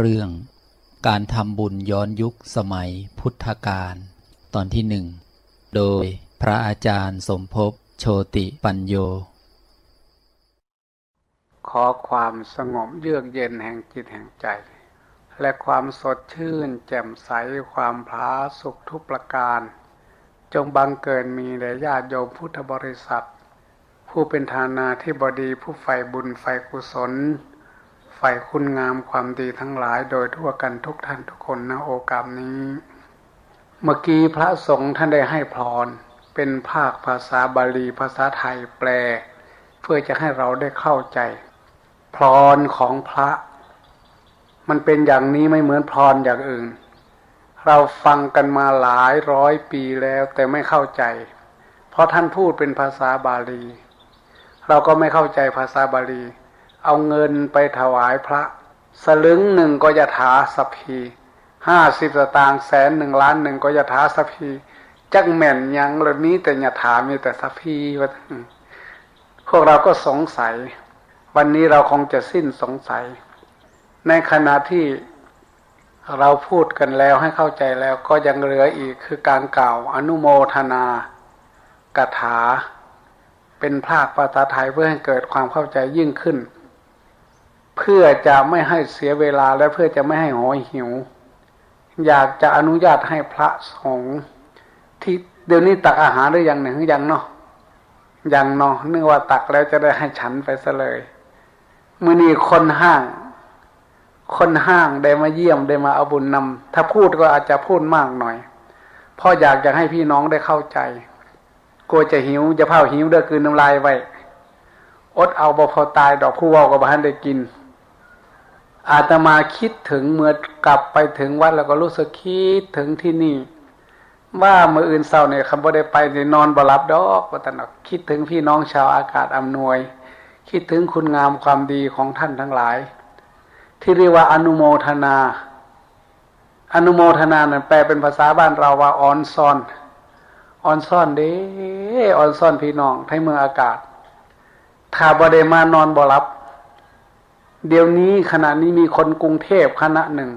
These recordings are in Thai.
เรื่อง การทำบุญย้อนยุคสมัยพุทธกาลตอนที่หนึ่งโดยพระอาจารย์สมภพโชติปัญโย ขอความสงบเยือกเย็นแห่งจิตแห่งใจ และความสดชื่น แจ่มใสความพลาสุขทุกประการ จงบังเกิดมีแด่ญาติโยมพุทธบริษัท ผู้เป็นฐานาที่บดีผู้ใฝ่บุญใฝ่กุศล ฝ่คุณงามความดีทั้งหลายโดยทั่วกันทุกท่านทุกคนนะโอกาสนี้ เมื่อกี้พระสงฆ์ท่านได้ให้พร เป็นภาคภาษาบาลีภาษาไทยแปล เพื่อจะให้เราได้เข้าใจ พรของพระ มันเป็นอย่างนี้ไม่เหมือนพรอย่างอื่น เราฟังกันมาหลายร้อยปีแล้วแต่ไม่เข้าใจ เพราะท่านพูดเป็นภาษาบาลี เราก็ไม่เข้าใจภาษาบาลี เอาเงินไปถวายพระ สลึงหนึ่งก็ยถาสพีห้าสิบสตางค์แสนหนึ่งล้านหนึ่งก็ยถาสพีจักแม่นยังเหล่านี้แต่ยถามีแต่สพพีว่าพวกเราก็สงสัย วันนี้เราคงจะสิ้นสงสัย ในขณะที่เราพูดกันแล้วให้เข้าใจแล้วก็ยังเหลืออีกคือการกล่าวอนุโมทนากถา เป็นภาคภาษาไทยเพื่อให้เกิดความเข้าใจยิ่งขึ้น เพื่อจะไม่ให้เสียเวลาและเพื่อจะไม่ให้หอยหิว อยากจะอนุญาตให้พระสงฆ์ที่เดี๋ยวนี้ตักอาหารหรือยังหนึ่งยังเนาะยังเนาะนึกว่าตักแล้วจะได้ให้ฉันไปซะเลยมื่อนี้คนห้าง คนห้างได้มาเยี่ยมได้มาเอาบุญนำถ้าพูดก็อาจจะพูดมากหน่อยเพราะอยากจะให้พี่น้องได้เข้าใจกลัวจะหิวจะเผาหิวเด้อคืนน้ำลายไว้อดเอาบ่พอตายดอกผู้ว่าก็บ้านได้กิน อาตมาคิดถึงเมื่อกลับไปถึงวัดแล้วก็รู้สึกคิดถึงที่นี่ ว่าเมื่ออื่นเศร้าเนี่ยคำว่าได้ไปเนี่ยนอนบรับดอกว่าแต่นคิดถึงพี่น้องชาวอากาศอำนวย คิดถึงคุณงามความดีของท่านทั้งหลาย ที่เรียกว่าอนุโมทนา อนุโมทนานั้นแปลเป็นภาษาบ้านเราว่าออนซอนออนซ่อนเด้ออนซ่อนพี่น้องให้เมืองอากาศถ้าบไดมานอนบ่รับ เดี๋ยวนี้ขณะนี้มีคนกรุงเทพคณะหนึ่ง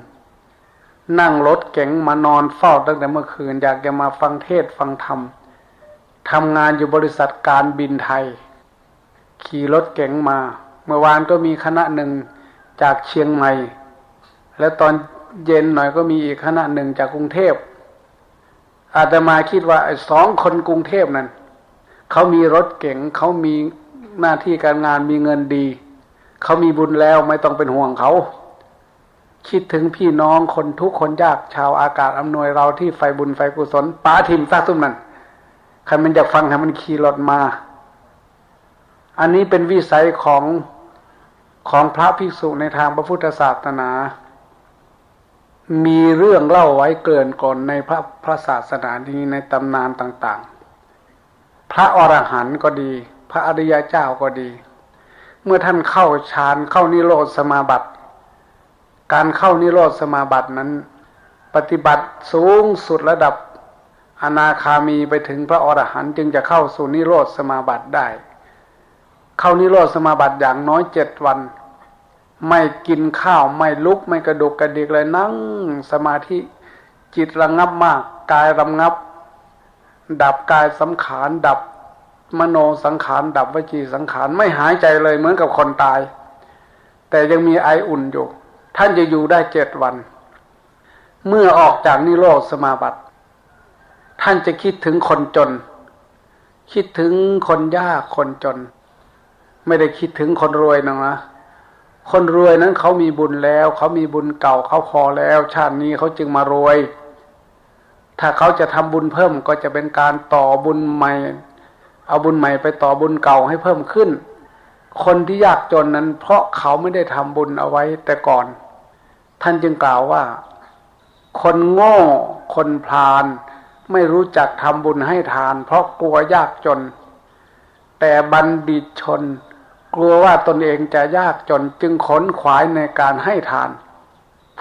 นั่งรถเก๋งมานอนเฝ้าตั้งแต่เมื่อคืน อยากจะมาฟังเทศฟังธรรมทำงานอยู่บริษัทการบินไทย ขี่รถเก๋งมา เมื่อวานก็มีคณะหนึ่งจากเชียงใหม่ แล้วตอนเย็นหน่อยก็มีอีกคณะหนึ่งจากกรุงเทพอาตมาคิดว่าสองคนกรุงเทพนั้นเขามีรถเก๋งเขามีหน้าที่การงานมีเงินดี เขามีบุญแล้วไม่ต้องเป็นห่วงเขา คิดถึงพี่น้องคนทุกคนยากชาวอากาศอำนวยเราที่ไฟบุญไฟกุศลป้าทิมซากตุ้มนั่นใครมันอยากฟังให้มันขี่รถมา อันนี้เป็นวิสัยของของพระภิกษุในทางพระพุทธศาสนา มีเรื่องเล่าไว้เกินก่อนในพระพระศาสนานี้ในตำนานต่าง ๆ พระอรหันต์ก็ดี พระอริยเจ้าก็ดี เมื่อท่านเข้าฌานเข้านิโรธสมาบัติ การเข้านิโรธสมาบัตินั้น ปฏิบัติสูงสุดระดับอนาคามีไปถึงพระอรหันต์จึงจะเข้าสู่นิโรธสมาบัติได้ เข้านิโรธสมาบัติอย่างน้อยเจ็ดวัน ไม่กินข้าวไม่ลุกไม่กระดุกกระดิกเลยนั่งสมาธิจิตระงับมาก กายระงับ ดับกายสังขารดับ มโนสังขารดับวจีสังขารไม่หายใจเลยเหมือนกับคนตาย แต่ยังมีไออุ่นอยู่ ท่านจะอยู่ได้เจ็ดวัน เมื่อออกจากนิโรธสมาบัติ ท่านจะคิดถึงคนจน คิดถึงคนยากคนจน ไม่ได้คิดถึงคนรวยนะนะคนรวยนั้นเขามีบุญแล้ว เขามีบุญเก่าเขาพอแล้ว ชาตินี้เขาจึงมารวย ถ้าเขาจะทำบุญเพิ่มก็จะเป็นการต่อบุญใหม่ เอาบุญใหม่ไปต่อบุญเก่าให้เพิ่มขึ้น คนที่ยากจนนั้น เพราะเขาไม่ได้ทำบุญเอาไว้แต่ก่อน ท่านจึงกล่าวว่า คนโง่ คนพลาน ไม่รู้จักทำบุญให้ทาน เพราะกลัวยากจน แต่บัณฑิตชน กลัวว่าตนเองจะยากจนจึงขนขวายในการให้ทาน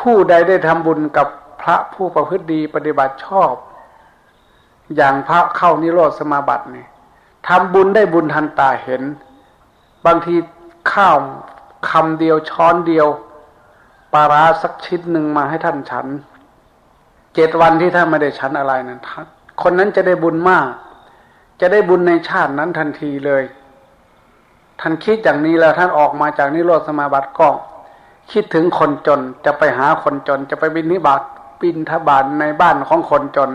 ผู้ใดได้ทำบุญกับพระผู้ประพฤติดีปฏิบัติชอบ อย่างพระเข้านิโรธสมาบัตินี่ ทำบุญได้บุญทันตาเห็น บางทีข้าวคำเดียวช้อนเดียวปลาร้าสักชิ้นหนึ่งมาให้ท่านฉันเจ็ดวันที่ท่านไม่ได้ฉันอะไรนั้นท่านคนนั้นจะได้บุญมาก จะได้บุญในชาตินั้นทันทีเลย ท่านคิดอย่างนี้แล้วท่านออกมาจากนิโรธสมาบัติก็คิดถึงคนจนจะไปหาคนจน จะไปบินนิบาตบินทบาทในบ้านของคนจน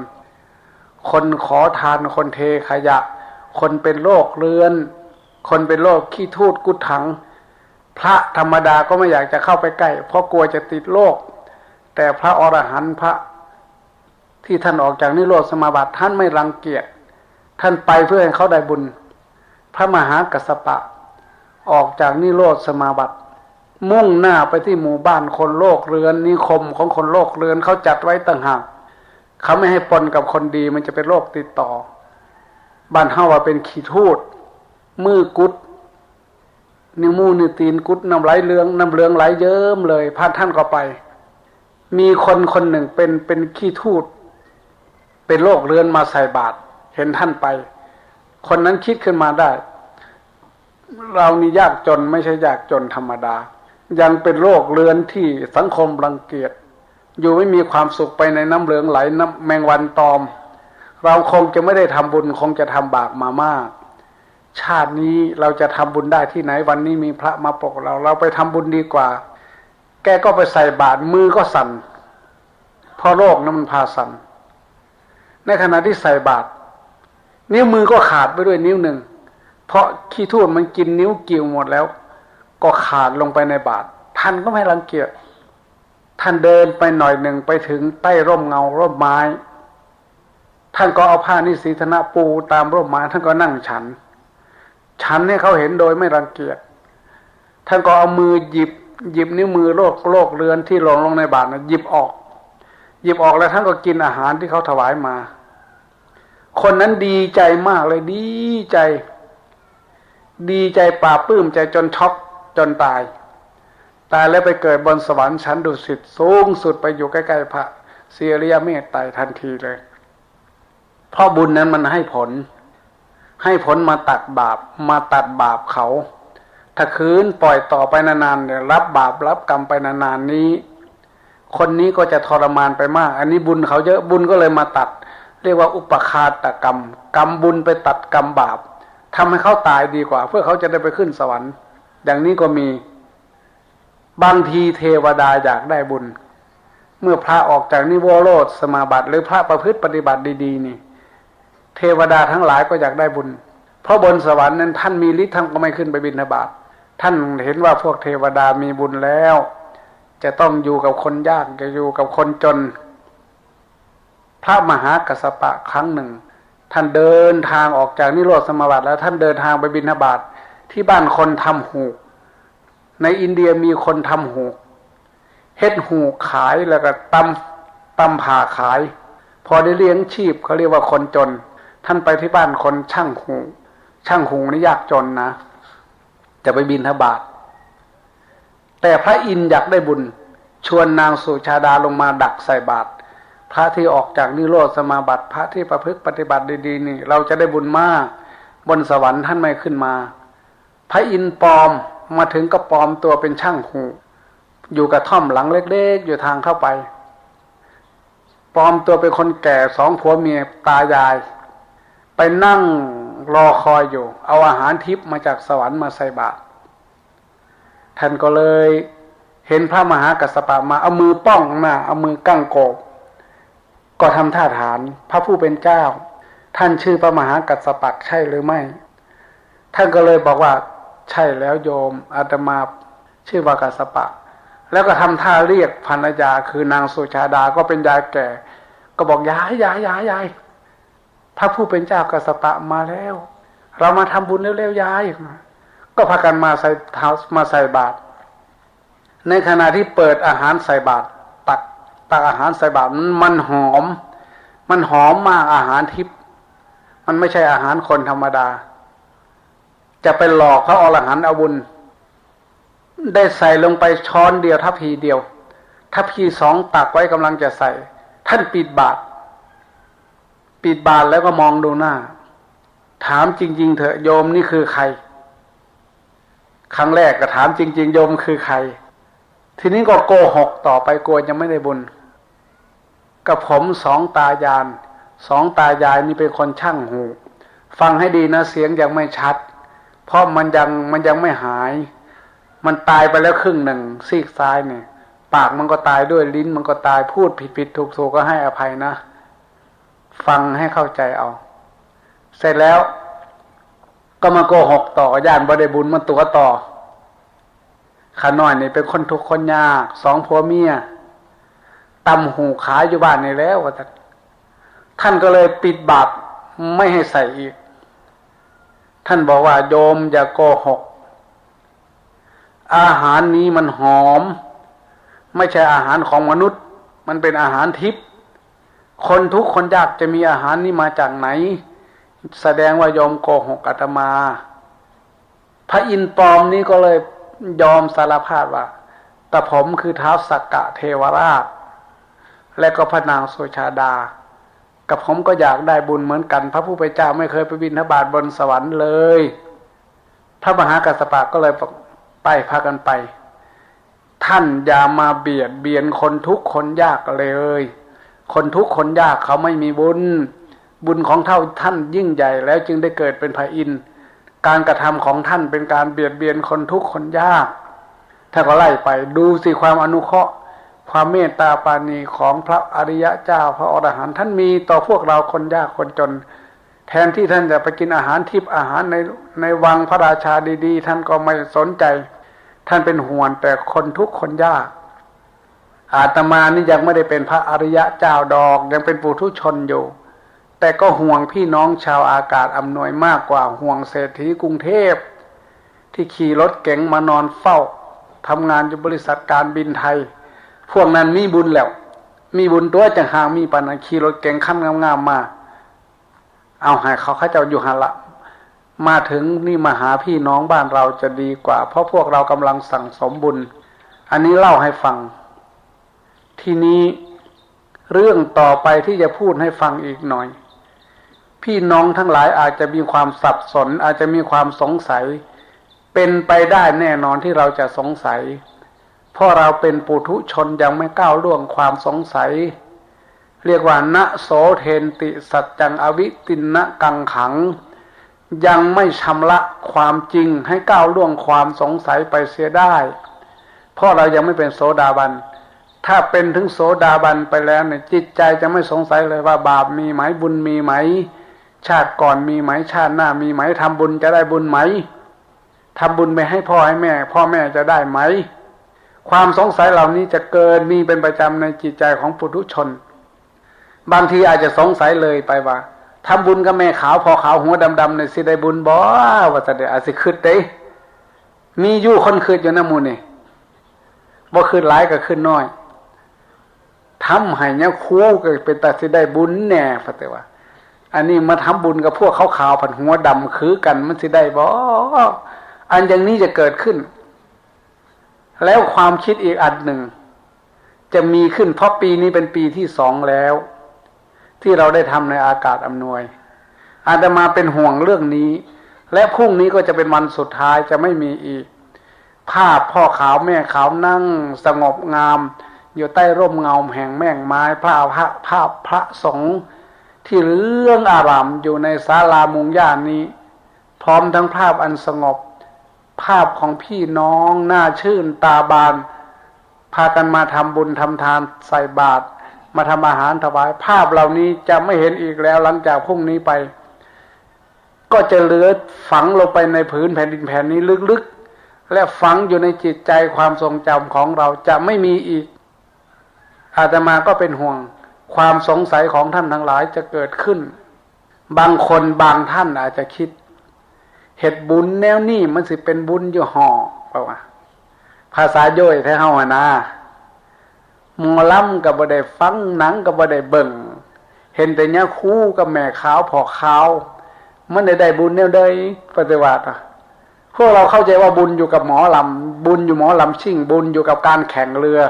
คนขอทานคนเทขยะ คนเป็นโรคเรื้อน คนเป็นโรคขี้ทูดกุดถัง พระธรรมดาก็ไม่อยากจะเข้าไปใกล้ เพราะกลัวจะติดโรคแต่พระอรหันต์พระที่ท่านออกจากนิโรธสมาบัติท่านไม่รังเกียจท่านไปเพื่อให้เขาได้บุญ พระมหากัสสปะ ออกจากนิโรธสมาบัติ มุ่งหน้าไปที่หมู่บ้านคนโลกเรือนนิคมของคนโลกเรือนเขาจัดไว้ต่างหากเขาไม่ให้ปนกับคนดีมันจะเป็นโรคติดต่อ บ้านเฮาว่าเป็นขีทูดมือกุดนิ้วมูนิ้วตีนกุดน้ำไหลเลืองน้ำเลืองไหลเยิ้มเลยพาท่านก็ไป มีคนคนหนึ่งเป็นเป็นขี้ทูดเป็นโรคเรือนมาใส่บาตรเห็นท่านไป คนนั้นคิดขึ้นมาได้ เรานี่ยากจนไม่ใช่ยากจนธรรมดา ยังเป็นโรคเรือนที่สังคมรังเกียจอยู่ไม่มีความสุขไปในน้ำเหลืองไหลน้ำแมงวันตอม เราคงจะไม่ได้ทำบุญคงจะทำบาปมามาก ชาตินี้เราจะทำบุญได้ที่ไหนวันนี้มีพระมาปกเราเราไปทำบุญดีกว่า แกก็ไปใส่บาตรมือก็สั่นเพราะโรคนั้นมันพาสั่นในขณะที่ใส่บาตรนิ้วมือก็ขาดไปด้วยนิ้วหนึ่งเพราะขี้ทูดมันกินนิ้วกิ่วหมดแล้ว ก็ขาดลงไปในบาตรท่านก็ไม่รังเกียจท่านเดินไปหน่อยหนึ่งไปถึงใต้ร่มเงาร่มไม้ ท่านก็เอาผ้านิสีธนะปูตามร่มไม้ท่านก็นั่งฉัน ฉันให้เขาเห็นโดยไม่รังเกียจท่านก็เอามือหยิบ หยิบนิ้วมือโลกโลกเรือนที่หลงลงในบาตรนะหยิบออก หยิบออกแล้วท่านก็กินอาหารที่เขาถวายมา คนนั้นดีใจมากเลยดีใจ ดีใจปราปลื้มใจจนช็อกจนตาย ตายแล้วไปเกิดบนสวรรค์ชั้นดุสิตสูงสุดไปอยู่ใกล้ๆพระเสียริยเมตไตรทันทีเลย เพราะบุญนั้นมันให้ผล ให้ผลมาตัดบาปมาตัดบาปเขา ถ้าคืนปล่อยต่อไปนานๆเนี่ยรับบาปรับกรรมไปนานๆนี้ คนนี้ก็จะทรมานไปมาก อันนี้บุญเขาเยอะบุญก็เลยมาตัด เรียกว่าอุปคาตกรรม กรรมบุญไปตัดกรรมบาปทำให้เขาตายดีกว่า เพื่อเขาจะได้ไปขึ้นสวรรค์ อย่างนี้ก็มีบางทีเทวดาอยากได้บุญ เมื่อพระออกจากนิโวโรธสมาบัติ หรือพระประพฤติปฏิบัติดี ๆ นี่ ทวดาทั้งหลายก็อยากได้บุญ เพราะบนสวรรค์นั้นท่านมีฤทธิ์ท่านก็ไม่ขึ้นไปบิณฑบาตท่านเห็นว่าพวกเทวดามีบุญแล้ว จะต้องอยู่กับคนยากจะอยู่กับคนจน พระมหากัสปะครั้งหนึ่ง ท่านเดินทางออกจากนิโรธสมบัติแล้วท่านเดินทางไปบิณฑบาตทที่บ้านคนทำหูก ในอินเดียมีคนทำหูกเฮ็ดหูกขายแล้วก็ตำตำผ่าขาย พอได้เลี้ยงชีพเขาเรียกว่าคนจน ท่านไปที่บ้านคนช่างหูช่างหูนี่ยากจนนะ จะไปบินทบาท แต่พระอินทร์อยากได้บุญ ชวนนางสุชาดาลงมาดักใส่บาตรพระที่ออกจากนิโรธสมาบัติพระที่ประพฤติปฏิบัติดีๆนี่ เราจะได้บุญมาก บนสวรรค์ท่านไม่ขึ้นมา พระอินทร์ปลอมมาถึงก็ปลอมตัวเป็นช่างหูอยู่กับท่อมหลังเล็กๆ อยู่ทางเข้าไปปลอมตัวเป็นคนแก่สองผัวเมียตายาย ไปนั่งรอคอยอยู่ เอาอาหารทิพย์มาจากสวรรค์มาใส่บาตรท่านก็เลยเห็นพระมหากัสปะมาเอามือป้องหน้าเอามือกั้งโกบ ก็ทำท่าฐานพระผู้เป็นเจ้า ท่านชื่อพระมหากัสปะใช่หรือไม่ ท่านก็เลยบอกว่าใช่แล้วโยมอาตมาชื่อว่ากัสปะ แล้วก็ทำท่าเรียกภรรยาคือนางสุชาดาก็เป็นยายแก่ ก็บอกยายยายยายยาย ระผู้เป็นเจ้ากัสสปะมาแล้ว เรามาทำบุญเร็วๆยายก็พากันมาใส่เท้ามาใส่บาตรในขณะที่เปิดอาหารใส่บาตรตักตักอาหารใส่บาตรมันหอม มันหอมมากอาหารทิพย์มันไม่ใช่อาหารคนธรรมดา จะไปหลอกเขาอรหันต์อาบุญ ได้ใส่ลงไปช้อนเดียวทัพพีเดียวทัพพีสองตักไว้กำลังจะใส่ ท่านปิดบาตร ปิดบาตรแล้วก็มองดูหน้า ถามจริง ๆ เถอะโยมนี่คือใคร ครั้งแรกก็ถามจริง ๆ โยมคือใคร ทีนี้ก็โกหกต่อไปกลัวจะไม่ได้บุญกับผมสองตายานสองตายายนี่เป็นคนช่างหู ฟังให้ดีนะเสียงยังไม่ชัด เพราะมันยังมันยังไม่หาย มันตายไปแล้วครึ่งหนึ่งซีกซ้ายเนี่ย ปากมันก็ตายด้วยลิ้นมันก็ตายพูดผิดผิดถูกถูกก็ให้อภัยนะ ฟังให้เข้าใจเอา เสร็จแล้ว ก็มาโกหกต่อย่านบไดบุญมาตัวต่อขาน้อยนี่เป็นคนทุกข์คนยากสองผัวเมียตำหูขายอยู่บ้านนี่แล้วท่านท่านก็เลยปิดบาปไม่ให้ใส่อีก ท่านบอกว่าโยมอย่าโกหก อาหารนี้มันหอม ไม่ใช่อาหารของมนุษย์ มันเป็นอาหารทิพย์ คนทุกคนยากจะมีอาหารนี้มาจากไหน แสดงว่ายอมโกหกอาตมา พระอินทร์ปลอมนี้ก็เลยยอมสารภาพว่าแต่ผมคือเท้าสักกะเทวราช และก็พระนางโสชาดา กับผมก็อยากได้บุญเหมือนกัน พระผู้เป็นเจ้าไม่เคยไปบินทบาทบนสวรรค์เลย พระมหากัสสปะก็เลยไปพากันไป ท่านอย่ามาเบียดเบียนคนทุกคนยากเลย ทุกข์คนยากเขาไม่มีบุญ บุญของเท่าท่านยิ่งใหญ่แล้วจึงได้เกิดเป็นพระอินทร์การกระทำของท่านเป็นการเบียดเบียนคนทุกข์คนยาก ถ้าก็ไล่ไปดูสิความอนุเคราะห์ ความเมตตาปาณีของพระอริยะเจ้าพระอรหันต์ท่านมีต่อพวกเราคนยากคนจน แทนที่ท่านจะไปกินอาหารทิพย์อาหารในในวังพระราชาดี ๆ ท่านก็ไม่สนใจ ท่านเป็นห่วงแต่คนทุกข์คนยาก อาตมานี่ยังไม่ได้เป็นพระอริยะเจ้าดอก ยังเป็นปุถุชนอยู่ แต่ก็ห่วงพี่น้องชาวอากาศอำนวยมากกว่าห่วงเศรษฐีกรุงเทพ ที่ขี่รถเก๋งมานอนเฝ้าทำงานอยู่บริษัทการบินไทย พวกนั้นมีบุญแล้ว มีบุญตัวจังหางมีปัญหาขี่รถเก๋งขั้นงามๆมา เอาให้เขาเขาเจ้าอยู่หันละมาถึงนี่มาหาพี่น้องบ้านเราจะดีกว่า เพราะพวกเรากำลังสั่งสมบุญ อันนี้เล่าให้ฟัง ทีนี้เรื่องต่อไปที่จะพูดให้ฟังอีกหน่อย พี่น้องทั้งหลายอาจจะมีความสับสน อาจจะมีความสงสัย เป็นไปได้แน่นอนที่เราจะสงสัย เพราะเราเป็นปุถุชนยังไม่ก้าวล่วงความสงสัย เรียกว่าณโสเทนติสัจจังอวิตินนะกังขัง ยังไม่ชำระความจริงให้ก้าวล่วงความสงสัยไปเสียได้ เพราะเรายังไม่เป็นโสดาบัน ถ้าเป็นถึงโสดาบันไปแล้วเนี่ยจิตใจจะไม่สงสัยเลยว่า บาปมีไหมบุญมีไหม ชาติก่อนมีไหมชาติหน้ามีไหมทำบุญจะได้บุญไหมทำบุญไปให้พ่อให้แม่ พ่อแม่จะได้ไหม ความสงสัยเหล่านี้จะเกิดมีเป็นประจำในจิตใจของปุถุชน บางทีอาจจะสงสัยเลยไปว่าทำบุญกับแม่ขาวพอขาวหัวดำๆในสิได้บุญบ่ว่าจะได้อาจสิขึ้นได้มีอยู่คนขึ้นอยู่นะมูนี่บ่ขึ้นหลายก็ขึ้นน้อย ทำให้เนี่ยคู่ก็เป็นตัดสิได้บุญแน่พะแต่ว่า อันนี้มาทำบุญกับพวกขาวๆผันหัวดำคือกันมันสิได้บ่อันอย่างนี้จะเกิดขึ้น แล้วความคิดอีกอันหนึ่ง จะมีขึ้นเพราะปีนี้เป็นปีที่สองแล้ว ที่เราได้ทำในอากาศอำนวย อาตมาเป็นห่วงเรื่องนี้ และพรุ่งนี้ก็จะเป็นวันสุดท้ายจะไม่มีอีก ภาพพ่อขาวแม่ขาวนั่งสงบงาม อยู่ใต้ร่มเงาแห่งแม่งไม้พระพระภาพพระสงฆ์ที่เรื่องอารามอยู่ในศาลามุงย่านนี้ พร้อมทั้งภาพอันสงบ ภาพของพี่น้องหน้าชื่นตาบาน พากันมาทำบุญทำทานใส่บาตรมาทำอาหารถวายภาพเหล่านี้จะไม่เห็นอีกแล้วหลังจากพรุ่งนี้ไป ก็จะเหลือฝังลงไปในผืนแผ่นดินแผ่นนี้ลึกๆ และฝังอยู่ในจิตใจความทรงจำของเราจะไม่มีอีก อาตมาก็เป็นห่วงความสงสัยของท่านทั้งหลายจะเกิดขึ้น บางคนบางท่านอาจจะคิดเหตุบุญแนวนี้มันสิเป็นบุญอยู่ห่อเปล่าวะภาษาย่อยแท้เฮาอนะหมอลำกับบ่ได้ฟังหนังกับบ่ได้เบิ่งเห็นแต่เนี้ยคู่กับแม่ขาวพอขาวมันได้ได้บุญแนวใดปฏิวัติอะพวกเราเข้าใจว่าบุญอยู่กับหมอลำบุญอยู่หมอลำชิ่งบุญอยู่กับการแข่งเรือ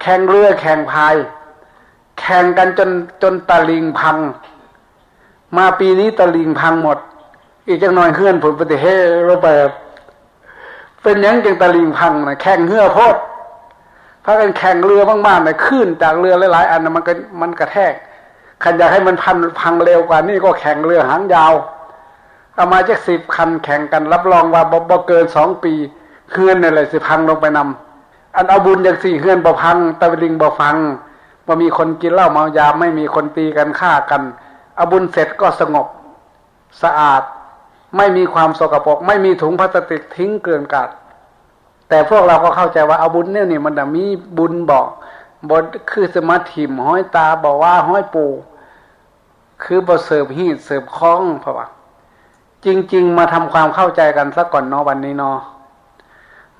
แข่งเรือแข่งพาย แข่งกันจนจนตะลิงพัง มาปีนี้ตะลิงพังหมด อีกจังหน่อยเฮือนผลปฏิเหตุระเบิดเป็นยังจังตะลิงพังนะแข่งเหือโพดพากันแข่งเรือมากๆนี่ยขึ้นจากเรือหลายๆอันนะมันก็มันกระแทกคันอยากให้มันพันพังเร็วกว่านี่ก็แข่งเรือหางยาวเอามาจากสิบคันแข่งกันรับรองว่าบ่เกินสองปีเฮือนนี่แหละสิพังลงไปนำ อันเอาบุญอย่างสี่เฮือนบ่พังตะลิงบ่ฟังบ่มีคนกินเหล้าเมายาไม่มีคนตีกันฆ่ากันเอาบุญเสร็จก็สงบสะอาด ไม่มีความสกปรกไม่มีถุงพลาสติกทิ้งเกลื่อนกาดแต่พวกเราก็เข้าใจว่าเอาบุญเนี่ยนี่มันน่ะมีบุญบอกบนคือสมาถิมห้อยตาบอกว่าห้อยปูคือบ่เสิร์ฟฮีดเสิร์ฟคล้องเพราะว่าจริง ๆ มาทำความเข้าใจกันสักก่อนเนาะวันนี้เนาะ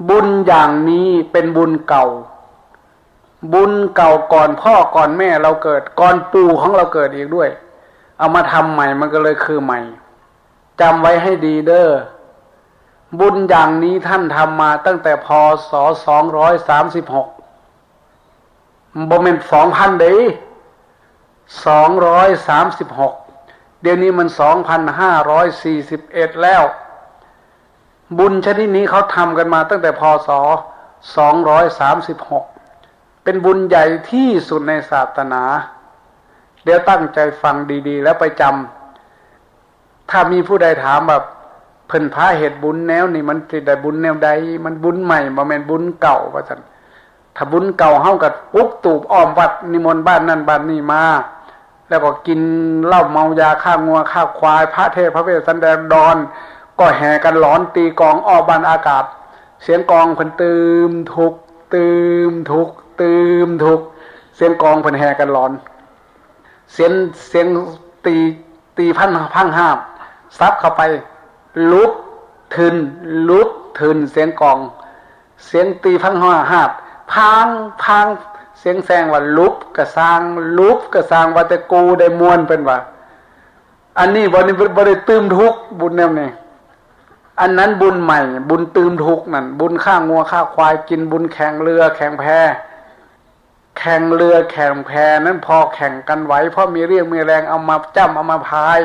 บุญอย่างนี้เป็นบุญเก่า บุญเก่าก่อนพ่อก่อนแม่เราเกิด ก่อนปู่ของเราเกิดอีกด้วย เอามาทำใหม่มันก็เลยคือใหม่จำไว้ให้ดีเด้อบุญอย่างนี้ท่านทำมาตั้งแต่พศสองร้อยสามสิบหกบ่เป็นสองพันเดสองร้อยสามสิบหกเดี๋ยวนี้มันสองพันห้าร้อยสี่สิบเอ็ดแล้ว บุญชนิดนี้เขาทำกันมาตั้งแต่พศสองร้อยสามสิบหกเป็นบุญใหญ่ที่สุดในศาสนา เดี๋ยวตั้งใจฟังดีๆ แล้วไปจำ ถ้ามีผู้ใดถามแบบเพิ่นพาเหตุบุญแนวนี่มันสิดได้บุญแนวใด มันบุญใหม่บ่แม่นบุญเก่าว่าซั่นถ้าบุญเก่าเฮากับปุ๊บตูบอ้อมวัดนิมนต์บ้านนั่นบ้านนี่มา แล้วก็กินเหล้าเมายาฆ่างัวฆ่าควาย พระเทพพระเวสสันดรดอน ก็แห่กันหลอนตีกองออบ้านอากาศ เสียงกองเพิ่นตืมทุกตืมทุกตืมทุก เสียงกองเพิ่นแห่กันหลอน เสียงเสียงตีตีพันพังห้ามซับเข้าไป ลุกทึนลุกทึนเสียงกอง เสียงตีพังห้าหาบพังพังเสียงแซงว่าลุบกระซางลุบกระซางว่าแต่กูได้มวนเป็นว่า อันนี้บริบริตืมทุกบุญแนวนี้ อันนั้นบุญใหม่ บุญตื่มทุกนั่นบุญฆ่างัวฆ่าควายกินบุญแข่งเรือ แข่งแพแข่งเรือแข่งแพนั้นพอแข่งกันไหวเพราะมีเรี่ยวมีแรงเอามาจ้ำเอามาพาย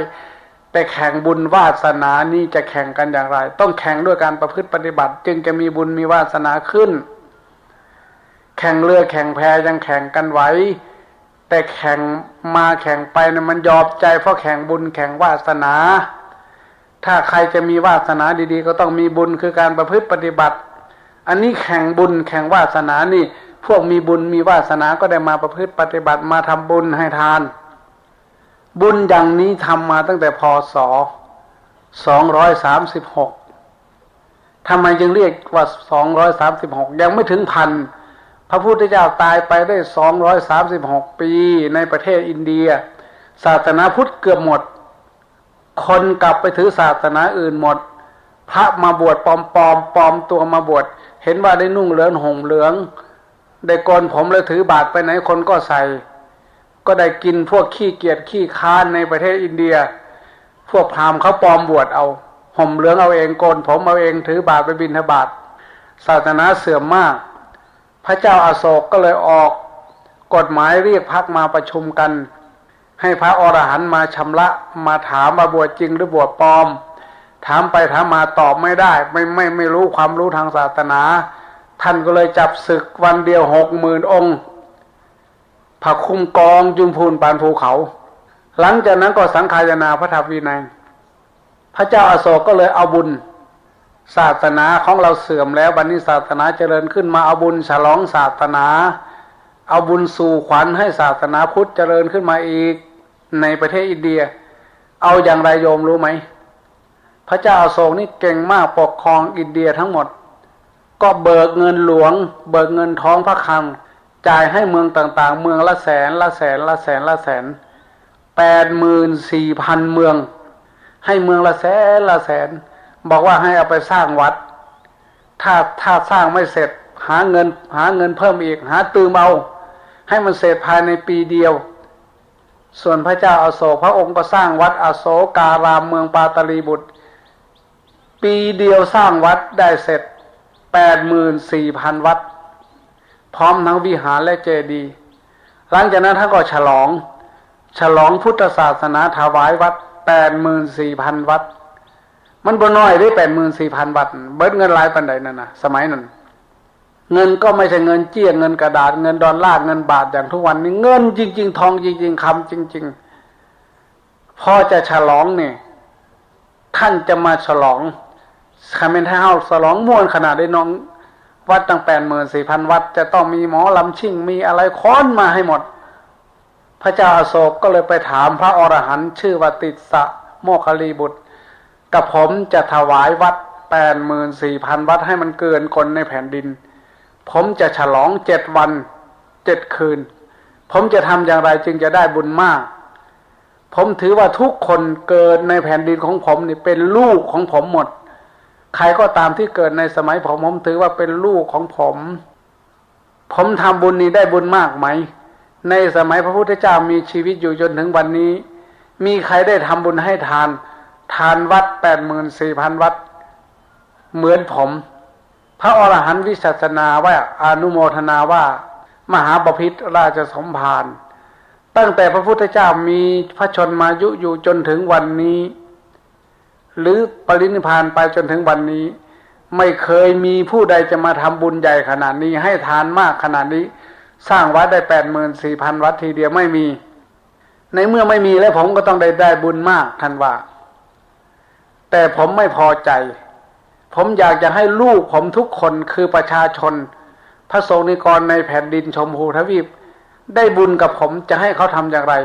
แต่แข่งบุญวาสนานี่จะแข่งกันอย่างไร ต้องแข่งด้วยการประพฤติปฏิบัติ จึงจะมีบุญมีวาสนาขึ้น แข่งเรือแข่งแพยังแข่งกันไหวแต่แข่งมาแข่งไปนะมันยอบใจเพราะแข่งบุญแข่งวาสนา ถ้าใครจะมีวาสนาดีๆ ก็ต้องมีบุญคือการประพฤติปฏิบัติ อันนี้แข่งบุญแข่งวาสนานี่ พวกมีบุญมีวาสนาก็ได้มาประพฤติปฏิบัติมาทำบุญให้ทาน บุญอย่างนี้ทำมาตั้งแต่พศสองร้อยสามสิบหกทำไมจึงเรียกว่าสองร้อยสามสิบหกยังไม่ถึงพันพระพุทธเจ้าตายไปได้สองร้อยสามสิบหกปีในประเทศอินเดีย ศาสนาพุทธเกือบหมด คนกลับไปถือศาสนาอื่นหมด พระมาบวชปลอมปลอมปลอมตัวมาบวชเห็นว่าได้นุ่งเหลืองห่มเหลืองได้โกนผมแล้วถือบาตรไปไหนคนก็ใส่ ก็ได้กินพวกขี้เกียจขี้ค้านในประเทศอินเดีย พวกพราหมณ์เขาปลอมบวชเอาห่มเหลืองเอาเองโกนผมเอาเองถือบาตรไปบิณฑบาตศาสนาเสื่อมมาก พระเจ้าอาโศกก็เลยออก กฎหมายเรียกพักมาประชุมกัน ให้พระอรหันต์มาชำระมาถามมาบวชจริงหรือบวชปลอม ถามไปถามมาตอบไม่ได้ ไม่ไม่ไม่รู้ความรู้ทางศาสนา ท่านก็เลยจับศึกวันเดียวหกหมื่นองค์ผักคุ้มกองจุมพูนปานภูเขา หลังจากนั้นก็สังขายนาพระธรรมวินัยพระเจ้าอาโศกก็เลยเอาบุญ ศาสนาของเราเสื่อมแล้วบัดนนี้ศาสนาเจริญขึ้นมาเอาบุญฉลองศาสนา เอาบุญสู่ขวัญให้ศาสนาพุทธเจริญขึ้นมาอีก ในประเทศอินเดีย เอาอย่างไรโยมรู้ไหม พระเจ้าอโศกนี่เก่งมากปกครองอินเดียทั้งหมด ก็เบิกเงินหลวง เบิกเงินท้องพระคลังจ่ายให้เมืองต่างๆ เมืองละแสนละแสนละแสนละแสนแปดหมื่นสี่พันเมือง ให้เมืองละแสนละแสน บอกว่าให้เอาไปสร้างวัด ถ้าถ้าสร้างไม่เสร็จหาเงินหาเงินเพิ่มอีกหาตืมเอาให้มันเสร็จภายในปีเดียว ส่วนพระเจ้าอาโศกพระองค์ก็สร้างวัดอโศการามเมืองปาตลีบุตร ปีเดียวสร้างวัดได้เสร็จแปดหมื่นสี่พันวัด พร้อมทั้งวิหารและเจดีย์หลังจากนั้นท่านก็ฉลอง ฉลองพุทธศาสนาถวายวัดแปดหมื่นสี่พันวัด มันบ่น้อยได้แปดหมื่นสี่พันวัด เบิดเงินหลายปันใดนั่นนะสมัยนั้น เงินก็ไม่ใช่เงินเจี้ยเงินกระดาษเงินดอลลาร์เงินบาทอย่างทุกวันนี้เงินจริง ๆ ทองจริง ๆคำจริง ๆ พอจะฉลองเนี่ยท่านจะมาฉลองคาเมนท้าฉลองม่วนขนาดได้น้องวัดตั้งแปดหมื่นสี่พันวัด จะต้องมีหมอลำชิ่งมีอะไรค้อนมาให้หมด พระเจ้าอาโศกก็เลยไปถามพระอรหันต์ชื่อว่าติสสะโมคคลีบุตร กับผมจะถวายวัดแปดหมื่นสี่พันวัดให้มันเกินคนในแผ่นดิน ผมจะฉลองเจ็ดวันเจ็ดคืน ผมจะทำอย่างไรจึงจะได้บุญมาก ผมถือว่าทุกคนเกิดในแผ่นดินของผมนี่เป็นลูกของผมหมด ใครก็ตามที่เกิดในสมัยผมผมถือว่าเป็นลูกของผม ผมทำบุญนี้ได้บุญมากไหม ในสมัยพระพุทธเจ้ามีชีวิตอยู่จนถึงวันนี้ มีใครได้ทำบุญให้ทาน ทานวัดแปดหมื่นสี่พันวัด เหมือนผม พระอรหันต์วิสัชนาว่าอนุโมทนาว่า มหาบพิตรราชสมภารตั้งแต่พระพุทธเจ้ามีพระชนมายุอยู่จนถึงวันนี้ หรือปรินิพานไปจนถึงวันนี้ ไม่เคยมีผู้ใดจะมาทำบุญใหญ่ขนาดนี้ ให้ทานมากขนาดนี้ สร้างวัดได้แปดหมื่นสี่พันวัดทีเดียวไม่มี ในเมื่อไม่มีแล้วผมก็ต้องได้ได้บุญมากท่านว่า แต่ผมไม่พอใจ ผมอยากจะให้ลูกผมทุกคนคือประชาชน พระสงฆ์นิกรในแผ่นดินชมพูทวีป ได้บุญกับผมจะให้เขาทำอย่างไร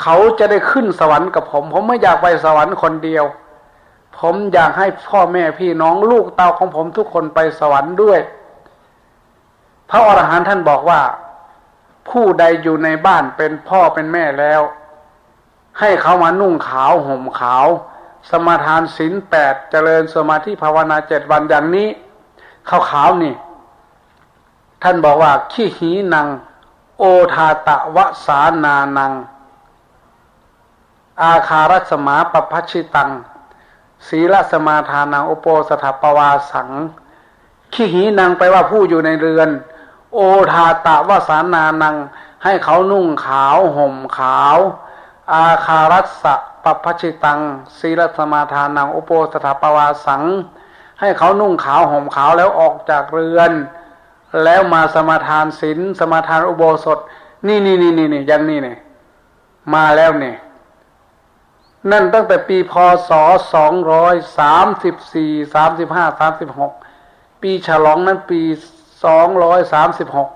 เขาจะได้ขึ้นสวรรค์กับผม ผมไม่อยากไปสวรรค์คนเดียว ผมอยากให้พ่อแม่พี่น้องลูกเต้าของผมทุกคนไปสวรรค์ด้วย พระอรหันต์ท่านบอกว่า ผู้ใดอยู่ในบ้านเป็นพ่อเป็นแม่แล้ว ให้เขามานุ่งขาวห่มขาว สมาทานศีลแปดเจริญสมาธิภาวนาเจ็ดวันอย่างนี้ขาวขาวๆนี่ ท่านบอกว่าขี้หีนัง โอทาตะวสานานัง อาคารัสมาปพัชิตัง ศีลสมาทานังอุโปสถปวาสังขี้หีนังไปว่าผู้อยู่ในเรือน โอทาตะวสานานัง ให้เขานุ่งขาวห่มขาว อาคารัส ปพัชชิตังศีลสมาทานังอุโปสถปวาสัง ให้เขานุ่งขาวห่มขาวแล้วออกจากเรือน แล้วมาสมาทานศีลสมาทานอุโบสถ นี่นี่นี่นี่นี่ย่างนี้เนี่ยมาแล้วเนี่ยนั่นตั้งแต่ปีพศสองร้อยสามสิบสี่สามสิบห้าสามสิบหกปีฉลองนั้นปีสองร้อยสามสิบหก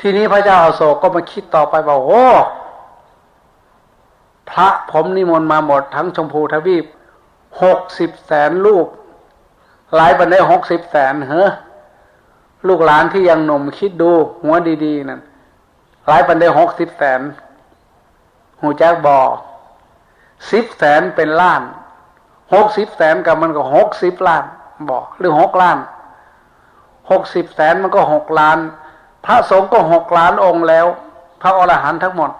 ทีนี้พระเจ้าอาโศกก็มาคิดต่อไปว่าโอ้ พระผมนิมนต์มาหมดทั้งชมพูทวีปหกสิบแสนลูก หลายปันได้หกสิบแสนเฮ้อลูกหลานที่ยังหนุ่มคิดดู หัวดีๆนั่นหลายปันได้หกสิบแสนหูแจ๊กบอสิบแสนเป็นล้านหกสิบแสนกับมันก็หกสิบล้านบอกหรือหกล้านหกสิบแสนมันก็หกล้าน พระสงฆ์ก็หกล้านองค์แล้ว พระอรหันต์ทั้งหมด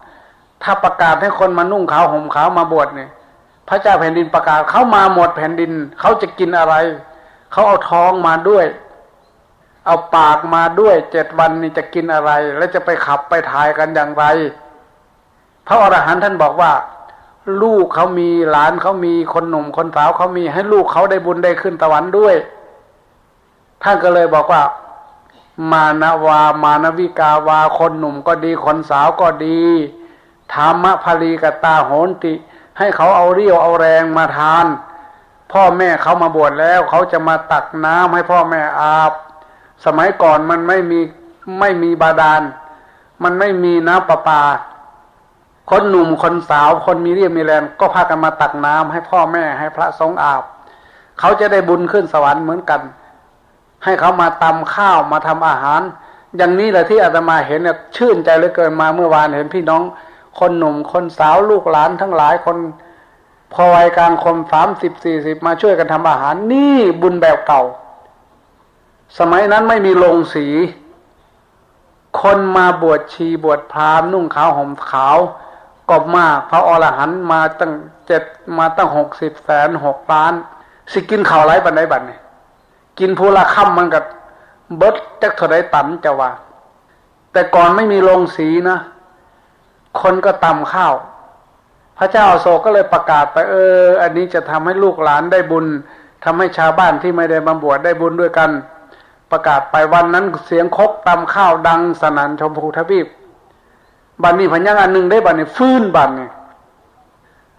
ถ้าประกาศให้คนมานุ่งขาวห่มขาวมาบวชเนี่ย พระเจ้าแผ่นดินประกาศเขามาหมดแผ่นดินเขาจะกินอะไร เขาเอาท้องมาด้วย เอาปากมาด้วยเจ็ดวันนี่จะกินอะไร แล้วจะไปขับไปถ่ายกันอย่างไร พระอรหันต์ท่านบอกว่า ลูกเขามีหลานเขามีคนหนุ่มคนสาวเขามีให้ลูกเขาได้บุญได้ขึ้นตะวันด้วยท่านก็เลยบอกว่า มานาวามานวิกาวาคนหนุ่มก็ดีคนสาวก็ดี ธรรมภลีกตาโหนติ ให้เขาเอาเรี่ยวเอาแรงมาทาน พ่อแม่เขามาบวชแล้ว เขาจะมาตักน้ำให้พ่อแม่อาบ สมัยก่อนมันไม่มีไม่มีบาดาล มันไม่มีน้ำประปา คนหนุ่มคนสาวคนมีเรี่ยวมีแรงก็พากันมาตักน้ำให้พ่อแม่ให้พระสงฆ์อาบ เขาจะได้บุญขึ้นสวรรค์เหมือนกัน ให้เขามาตำข้าวมาทำอาหาร อย่างนี้แหละที่อาตมาเห็นเนี่ยชื่นใจเหลือเกินมาเมื่อวานเห็นพี่น้อง คนหนุ่มคนสาวลูกหลานทั้งหลายคนพอวัยกลางคนสามสิบสี่สิบมาช่วยกันทำอาหาร นี่บุญแบบเก่า สมัยนั้นไม่มีโรงสี คนมาบวชชีบวชพราหมณ์นุ่งขาวห่มขาวก็มากพระอรหันต์มาตั้งเจ็ดมาตั้งหกสิบแสนหกล้าน สิกินข่าวไรบันไดบันเนี่ยกินผู้ละค่ำมันกับเบิดจักเท่าไรตันจะว่า แต่ก่อนไม่มีโรงสีนะ คนก็ตำข้าว พระเจ้าอาโศกก็เลยประกาศไปเออ อันนี้จะทำให้ลูกหลานได้บุญทำให้ชาวบ้านที่ไม่ได้มาบวชได้บุญด้วยกัน ประกาศไปวันนั้นเสียงครกตำข้าวดังสนั่นชมพูทวีปบันนี้พยังอันหนึ่งได้บันนี้ฟื้นบันนี่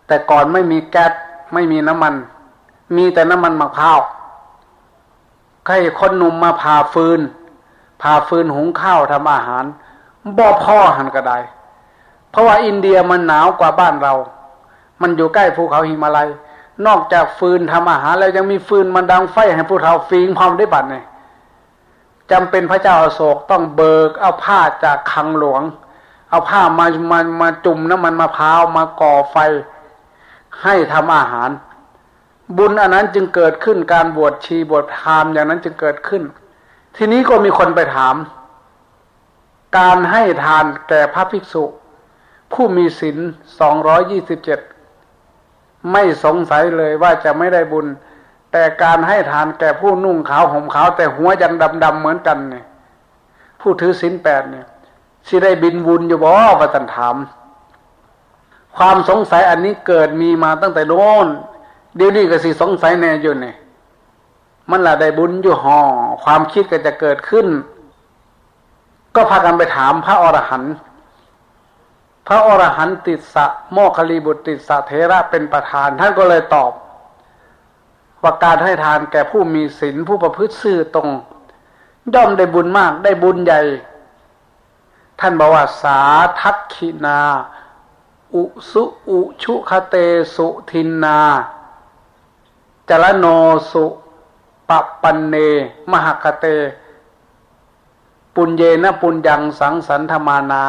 แต่ก่อนไม่มีแก๊สไม่มีน้ำมัน มีแต่น้ำมันมะพร้าวใครคนหนุ่มมาพาฟืนพาฟืนหุงข้าวทำอาหารบ่พ่อหันกระได เพราะว่าอินเดียมันหนาวกว่าบ้านเรา มันอยู่ใกล้ภูเขาหิมาลัย นอกจากฟืนทำอาหารแล้วยังมีฟืนมันดังไฟให้ผู้เฒ่าฟิงพร้อมได้บัดเนี่ยจำเป็นพระเจ้าอาโศกต้องเบิกเอาผ้าจากคังหลวง เอาผ้ามามามาจุ่มน้ำมันมะพร้าวมาก่อไฟ ให้ทำอาหาร บุญอันนั้นจึงเกิดขึ้นการบวชชีบวชพราหมณ์อย่างนั้นจึงเกิดขึ้น ทีนี้ก็มีคนไปถาม การให้ทานแก่พระภิกษุ ผู้มีศีลสองร้อยยี่สิบเจ็ดไม่สงสัยเลยว่าจะไม่ได้บุญ แต่การให้ทานแก่ผู้นุ่งขาวห่มขาว แต่หัวยังดำๆเหมือนกันเนี่ยผู้ถือศีลแปดเนี่ยสิได้บินบุญอยู่บ่ว่าตันถาม ความสงสัยอันนี้เกิดมีมาตั้งแต่โน้นเดี๋ยวนี้ก็สิสงสัยแน่อยู่เนี่ยมันละได้บุญอยู่ห่อความคิดก็จะเกิดขึ้น ก็พากันไปถามพระอรหันต์ พระอรหันติสะโมคคิลีบุตรติสะเทระเป็นประธาน ท่านก็เลยตอบ ว่าการให้ทานแก่ผู้มีศีลผู้ประพฤติซื่อตรงย่อมได้บุญมากได้บุญใหญ่ ท่านบอกว่าสาทักขินา อุสุอุชุคเตสุทินนาจรโนสุปปปันเน มหคเต ปุญเยนะปุญญังสังสันธมานา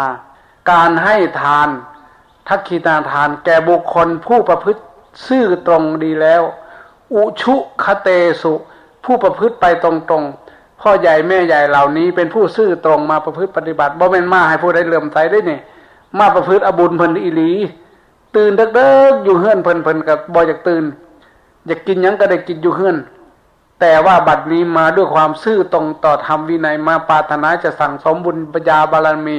การให้ทานทักขินาทานแก่บุคคลผู้ประพฤติซื่อตรงดีแล้ว อุชุคเตสุ ผู้ประพฤติไปตรงๆ พ่อใหญ่แม่ใหญ่เหล่านี้ เป็นผู้ซื่อตรงมาประพฤติปฏิบัติบ่แม่นมาให้ผู้ใดเลื่อมใสได้นี่มาประพฤติอบุญเพิ่นอีหลี ตื่นเด็กๆอยู่เฮือนเพิ่นเพิ่นกับบ่อยากตื่น อยากกินยังก็ได้กินอยู่เฮือนแต่ว่าบัดนี้มาด้วยความซื่อตรงต่อธรรมวินัยมาปารถนาจะสั่งสมบุญปัญญาบารมี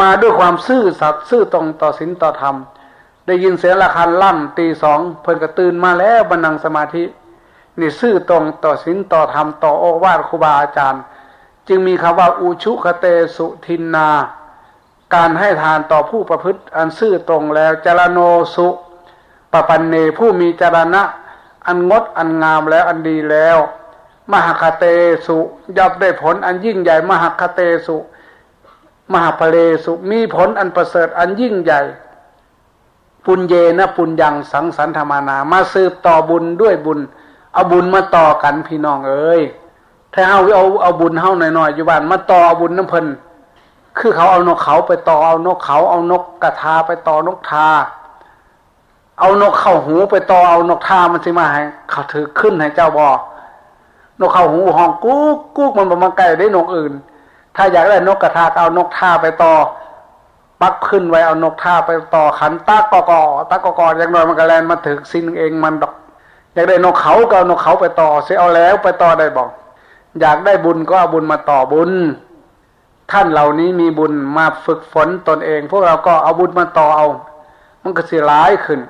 มาด้วยความซื่อสัตย์ซื่อตรงต่อศีลต่อธรรม ได้ยินเสียงะระฆังล่ำตีสองเพิ่นก็ตื่นมาแล้วบันนังสมาธิ นี่ซื่อตรงต่อศีลต่อธรรมต่อโอวาทครูบาอาจารย์ จึงมีคำว่าอุชุคเตสุทินนา การให้ทานต่อผู้ประพฤติอันซื่อตรงแล้วจารโนสุปปันเนผู้มีจรณะ อันงดอันงามแล้วอันดีแล้ว มหคเตสุย่อมได้ผลอันยิ่งใหญ่มหคเตสุ มหาภเลสุมีผลอันประเสริฐอันยิ่งใหญ่ ปุญเยนะปุญญังสังสรรธมานา มาสืบต่อบุญด้วยบุญ เอาบุญมาต่อกันพี่น้องเอ้ยถ้าเฮาเอาเอาบุญเฮาหน่อยๆอยู่บ้านมาต่อเอาบุญน้ำเพินคือเขาเอานกเขาไปต่อเอานกเขาเอานกกระทาไปต่อนกทา เอานกเข้าหูไปต่อเอานกทามันสิมาให้เขาถือขึ้นให้เจ้าบอนกเข้าหูห้องกุ๊กกุ๊กมันบ่มาใกล้ได้นกอื่น ถ้าอยากได้นกกระทาก็เอานกท่าไปต่อ ปักขึ้นไว้เอานกท่าไปต่อขันตากกอตากกออย่างน้อยมันก็แลนมาถึงสิ้นเองมันดอก อยากได้นกเขาก็เอานกเขาไปต่อเสียเอาแล้วไปต่อได้บอก อยากได้บุญก็เอาบุญมาต่อบุญ ท่านเหล่านี้มีบุญมาฝึกฝนตนเอง พวกเราก็เอาบุญมาต่อเอา มันก็สิร้ายขึ้น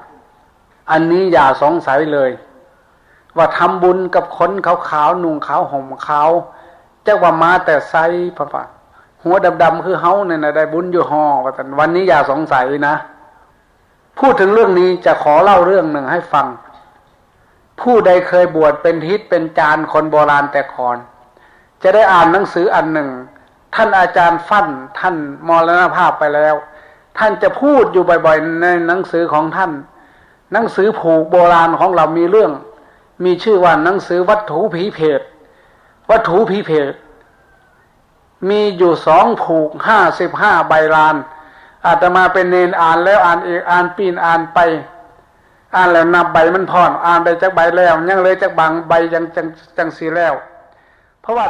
อันนี้อย่าสงสัยเลย ว่าทำบุญกับคนขาวๆนุ่งขาวห่มขาวเจ้าว่ามาแต่ไซพระปะหัวดำๆคือเฮาเนี่ยนะได้บุญอยู่ห่อว่าแต่วันนี้อย่าสงสัยนะ พูดถึงเรื่องนี้จะขอเล่าเรื่องหนึ่งให้ฟัง ผู้ใดเคยบวชเป็นทิศเป็นจานคนโบราณแต่ก่อน จะได้อ่านหนังสืออันหนึ่ง ท่านอาจารย์ฟั่นท่านมรณภาพไปแล้ว ท่านจะพูดอยู่บ่อยๆในหนังสือของท่าน หนังสือผูกโบราณของเรามีเรื่อง มีชื่อว่าหนังสือวัตถุผีเพศ วัตถุผีเพศมีอยู่สองผูกห้าสิบห้าใบลาน อาตมาเป็นเนนอ่านแล้วอ่านอีกอ่านปีนอ่านไป อ่านแล้วนับใบมันพอนอ่านไปจากใบแล้ว ยังเลยจากบางใบยังจังจังสีแล้ว เพราะว่า